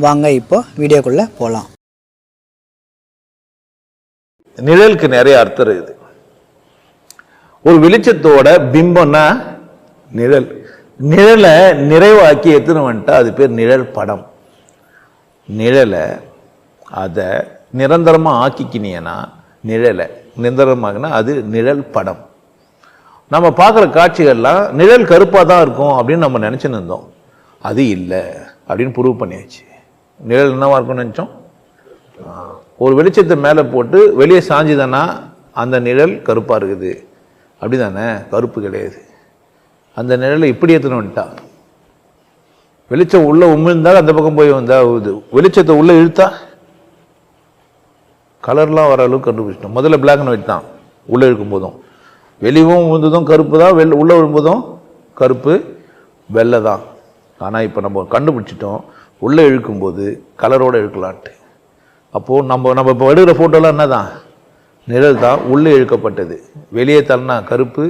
வாங்க இப்போ வீடியோக்குள்ளே போகலாம் நிழலுக்கு நிறைய அர்த்தம் இருக்குது. ஒரு வெளிச்சத்தோட பிம்பம்னா நிழல். நிழலை நிறைவாக்கி எத்தனை வந்துட்டா? அது பேர் நிழல் படம். நிழலை அதை நிரந்தரமாக ஆக்கிக்கினீங்கன்னா நிழலை. நிரந்தரமாகனா அது நிழல் படம். நம்ம பார்க்குற காட்சிகள்லாம் நிழல் கருப்பாக தான் இருக்கும் அப்படின்னு நம்ம நினச்சின்னு இருந்தோம். அது இல்லை அப்படின்னு ப்ரூவ் பண்ணியாச்சு. நிழல் என்னவா இருக்கும்னு நினச்சோம்? ஒரு வெளிச்சத்தை மேலே போட்டு வெளியே சாஞ்சுதானா அந்த நிழல் கருப்பாக இருக்குது. அப்படி தானே கருப்பு கிடையாது. அந்த நிழலை இப்படி எடுத்துன்னு வந்துட்டா. வெளிச்சம் உள்ளே உமிழ்ந்தால் அந்த பக்கம் போய் வந்தால் இது. வெளிச்சத்தை உள்ளே இழுத்தா? கலர்லாம் வர அளவுக்கு கண்டுபிடிச்சிட்டோம். முதல்ல பிளாக் அண்ட் ஒயிட் தான். உள்ளே இருக்கும் போதும். வெளிவும் விழுந்ததும் கருப்பு தான். வெள்ள உள்ளே விழும்போதும் கருப்பு. வெள்ளை தான். ஆனால் இப்போ நம்ம கண்டுபிடிச்சிட்டோம். உள்ளே இழுக்கும்போது கலரோடு இழுக்கலான்ட்டு. அப்போது நம்ம நம்ம இப்போ எடுக்கிற ஃபோட்டோலாம் என்ன தான் நிழல் தான் உள்ளே இழுக்கப்பட்டது. வெளியே தள்ளனா கருப்பு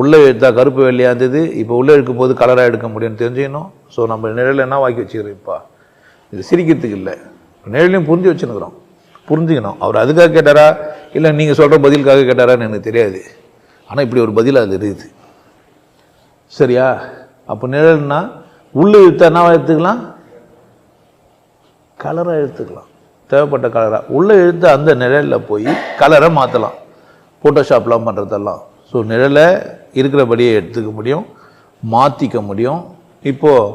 உள்ளே இழுத்தா கருப்பு வெள்ளையாக இருந்தது. இப்போ உள்ளே இழுக்கும்போது கலராக எடுக்க முடியும்னு தெரிஞ்சுக்கணும். ஸோ நம்ம நிழல் என்ன வாக்கி வச்சுக்கிறோம் இப்போ? இது சிரிக்கிறதுக்கு இல்லை. நிழலையும் புரிஞ்சு வச்சுருக்கிறோம் புரிஞ்சுக்கணும். அவர் அதுக்காக கேட்டாரா? இல்லை நீங்கள் சொல்கிற பதிலுக்காக கேட்டாரான்னு எனக்கு தெரியாது. ஆனால் இப்படி ஒரு பதில் அது இருக்குது. சரியா? அப்போ நிழல்னால் உள்ளே இழுத்த என்னவா எடுத்துக்கலாம்? கலராக எடுத்துக்கலாம். தேவைப்பட்ட கலராக உள்ளே இழுத்து அந்த நிழலில் போய் கலரை மாற்றலாம் ஃபோட்டோஷாப்லாம் பண்ணுறதெல்லாம் ஸோ நிழலை இருக்கிறபடியே எடுத்துக்க முடியும். மாற்றிக்க முடியும். இப்போது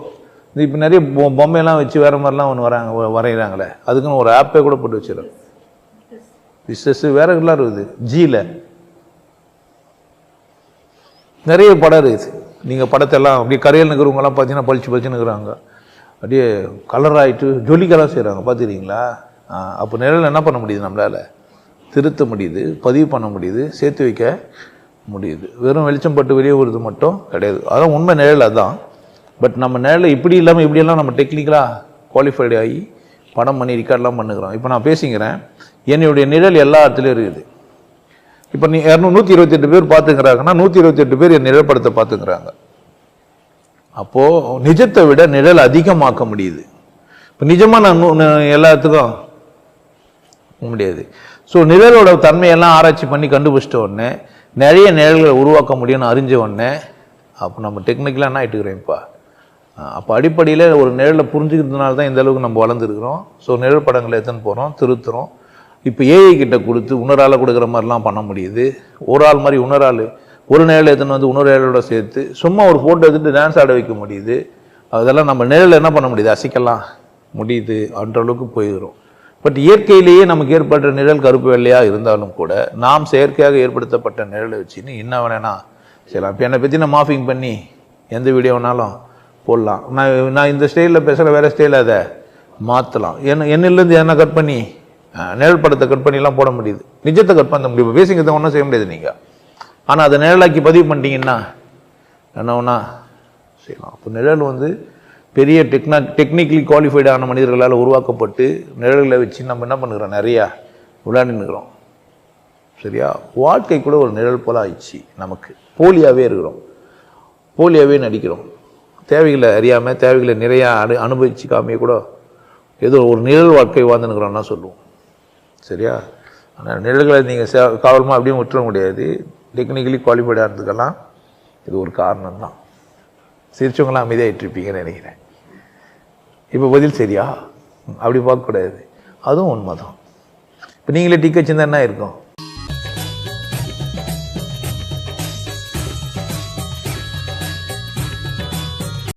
இப்போ நிறைய பொ- பொம்மையெல்லாம் வச்சு வேறு மாதிரிலாம் ஒன்று வராங்க வ- வரைகிறாங்களே அதுக்குன்னு ஒரு ஆப்பே கூட போட்டு வச்சிடும் பிஸ்னஸ் வேற எல்லாம் இருக்குது. ஜியில் நிறைய படம் இருக்குது. நீங்கள் படத்தெல்லாம் அப்படியே கரையில் நிற்கிறவங்கலாம் பார்த்தீங்கன்னா பளிச்சு பளிச்சுன்னு இருக்கிறாங்க அப்படியே கலர் ஆகிட்டு ஜொலிக்கெல்லாம் செய்கிறாங்க பார்த்துக்கிறீங்களா? அப்போ நிழல் என்ன பண்ண முடியுது நம்மளால்? திருத்த முடியுது பதிவு பண்ண முடியுது சேர்த்து வைக்க முடியுது. வெறும் வெளிச்சம் பட்டு வெளியே வருது மட்டும் கிடையாது. அதான் உண்மை நிழல் அதுதான் பட் நம்ம நிழலை இப்படி இல்லாமல் இப்படியெல்லாம் நம்ம டெக்னிக்கலாக குவாலிஃபைடு ஆகி படம் பண்ணி ரெக்கார்ட்லாம் பண்ணுகிறோம். இப்போ நான் பேசிக்கிறேன். என்னுடைய நிழல் எல்லா இடத்துலையும் இருக்குது. இப்போ நீ இரநூறு நூற்றி இருபத்தெட்டு பேர் பார்த்துக்கிறாங்கன்னா நூற்றி இருபத்தெட்டு பேர் என் நிழற்படத்தை பார்த்துக்கிறாங்க. அப்போது நிஜத்தை விட நிழல் அதிகமாக்க முடியுது. இப்போ நிஜமாக நான் எல்லாத்துக்கும் முடியாது. ஸோ நிழலோட தன்மையெல்லாம் ஆராய்ச்சி பண்ணி கண்டுபிடிச்சிட்ட உடனே நிறைய நிழல்களை உருவாக்க முடியும்னு அறிஞ்ச உடனே அப்போ நம்ம டெக்னிக்கலாக என்ன ஆகிட்டுக்கிறேன்ப்பா அப்போ அடிப்படையில் ஒரு நிழலை புரிஞ்சுக்கிறதுனால தான் இந்த அளவுக்கு நம்ம வளர்ந்துருக்குறோம். ஸோ நிழல் படங்களை எடுத்துன்னு போகிறோம் திருத்துறோம். இப்போ ஏஐ கிட்ட கொடுத்து உணரால் கொடுக்குற மாதிரிலாம் பண்ண முடியுது. ஒரு ஆள் மாதிரி உணரால் ஒரு நேரில் எடுத்துன்னு வந்து இன்னொரு சேர்த்து சும்மா ஒரு ஃபோட்டோ எடுத்துட்டு டான்ஸ் ஆட வைக்க முடியுது. அதெல்லாம் நம்ம நேரில் என்ன பண்ண முடியுது? அசைக்கலாம். முடியுது அன்ற அளவுக்கு போயிடும் பட் இயற்கையிலேயே நமக்கு ஏற்பட்ட நிழல் கருப்பு வெள்ளையாக இருந்தாலும் கூட நாம் செயற்கையாக ஏற்படுத்தப்பட்ட நிழலை வச்சுன்னு என்ன வேணா செய்யலாம். இப்போ என்னை பற்றி நான் மாஃபிங் பண்ணி எந்த வீடியோ வேணாலும் போடலாம். நான் நான் இந்த ஸ்டைலில் பேசுகிற வேறு ஸ்டைலில் அதை மாற்றலாம் என்ன என்னிலேருந்து என்ன கட் பண்ணி நிழல் படத்தை கட் பண்ணிலாம் போட முடியுது. நிஜத்தை கட் பண்ண முடியும். பேசிங்கிறத ஒன்றும் செய்ய முடியாது நீங்கள் ஆனால் அதை நிழலாக்கி பதிவு பண்ணிட்டீங்கன்னா என்ன ஒன்றா செய்யலாம். அப்போ நிழல் வந்து பெரிய டெக்னா டெக்னிக்கலி குவாலிஃபைடான மனிதர்களால் உருவாக்கப்பட்டு நிழல்களை வச்சு நம்ம என்ன பண்ணுறோம்? நிறையா விளையாண்டுருக்கிறோம் சரியா? வாழ்க்கை கூட ஒரு நிழல் போல ஆயிடுச்சு நமக்கு. போலியாகவே இருக்கிறோம். போலியாகவே நடிக்கிறோம். தேவைகளை அறியாமல் தேவைகளை நிறையா அனு அனுபவிச்சுக்காமே கூட ஏதோ ஒரு நிழல் வாழ்க்கை வாழ்ந்துனுக்குறோம்னா சொல்லுவோம். சரியா? ஆனால் நிழல்களை நீங்கள் சே காவலமாக அப்படியும் விட்டுற முடியாது. டெக்னிக்கலி குவாலிஃபைடாக இருந்துக்கலாம். இது ஒரு காரணம் தான் சிரிச்சவங்களாம் அமைதியாகிட்டு இருப்பீங்கன்னு நினைக்கிறேன். இப்போ பதில் சரியா? அப்படி பார்க்கக்கூடாது அதுவும் உண்மைதான். இப்போ நீங்களே டிக் வச்சுருந்தா என்ன இருக்கும்?